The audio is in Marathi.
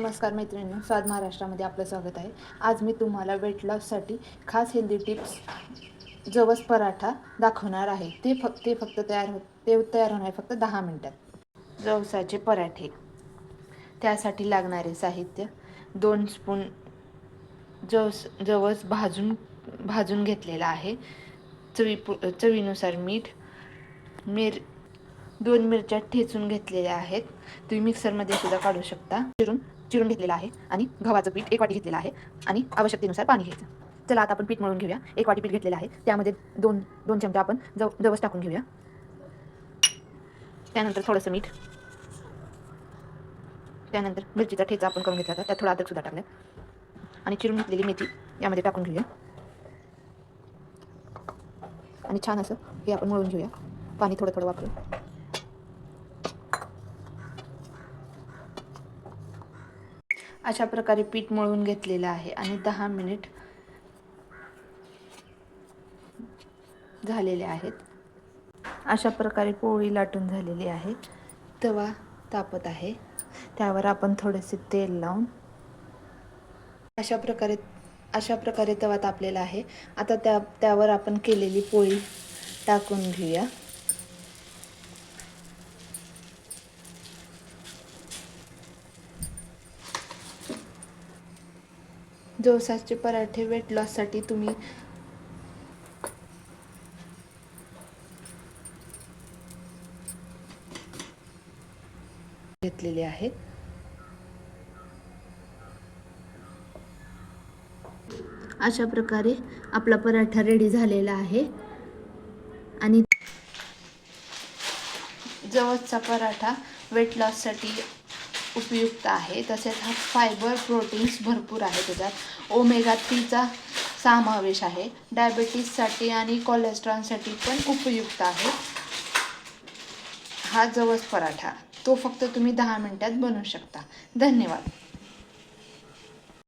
नमस्कार मैत्रिणींनो स्वाद महाराष्ट्रामध्ये आपलं स्वागत आहे. आज मी तुम्हाला वेट लॉससाठी खास हेल्दी टिप्स जवस पराठा दाखवणार आहे. ते फक्त ते फक्त तयार हो ते तयार होणार आहे फक्त दहा मिनटात. जवसाचे पराठे. त्यासाठी लागणारे साहित्य दोन स्पून जवस जवस भाजून भाजून घेतलेला आहे. चवी चवीनुसार मीठ मिर दोन मिरच्या ठेचून घेतलेल्या आहेत. तुम्ही मिक्सरमध्ये सुद्धा काढू शकता. चिरून चिरून घेतलेला आहे आणि गव्हाचं पीठ एक वाटी घेतलेलं आहे आणि आवश्यकतेनुसार पाणी घ्यायचं. चला आता आपण पीठ मळून घेऊया. एक वाटी पीठ घेतलेलं आहे. त्यामध्ये दोन दोन चमचा आपण जव जवस टाकून घेऊया. त्यानंतर थोडंसं मीठ. त्यानंतर मिरचीचा ठेचा आपण करून घेतला होता. त्यात थोडा अद्रक सुद्धा टाकला आणि चिरून घेतलेली मेथी यामध्ये टाकून घेऊया. आणि छान असं हे आपण मळून घेऊया. पाणी थोडं थोडं वापरून. अशा प्रकारे पीठ मळून घेतलेलं आहे आणि दहा मिनिट झालेले आहेत. अशा प्रकारे पोळी लाटून झालेली आहे. तवा तापत आहे. त्यावर आपण थोडेसे तेल लावून अशा प्रकारे अशा प्रकारे तवा तापलेला आहे. आता त्या त्यावर आपण केलेली पोळी टाकून घेऊया. जवसाचे पराठे वेट लॉससाठी तुम्ही घेतलेले आहेत. अशा प्रकारे आपला पराठा रेडी झालेला आहे. आणि जवसचा पराठा वेट लॉससाठी उपयुक्त आहे. तसेच हा फायबर प्रोटीन्स भरपूर आहे त्याच्यात. ओमेगा थ्रीचा समावेश आहे. डायबिटीजसाठी आणि कोलेस्ट्रॉलसाठी पण उपयुक्त आहे. हा जवस पराठा. तो फक्त तुम्ही दहा मिनटात बनवू शकता. धन्यवाद.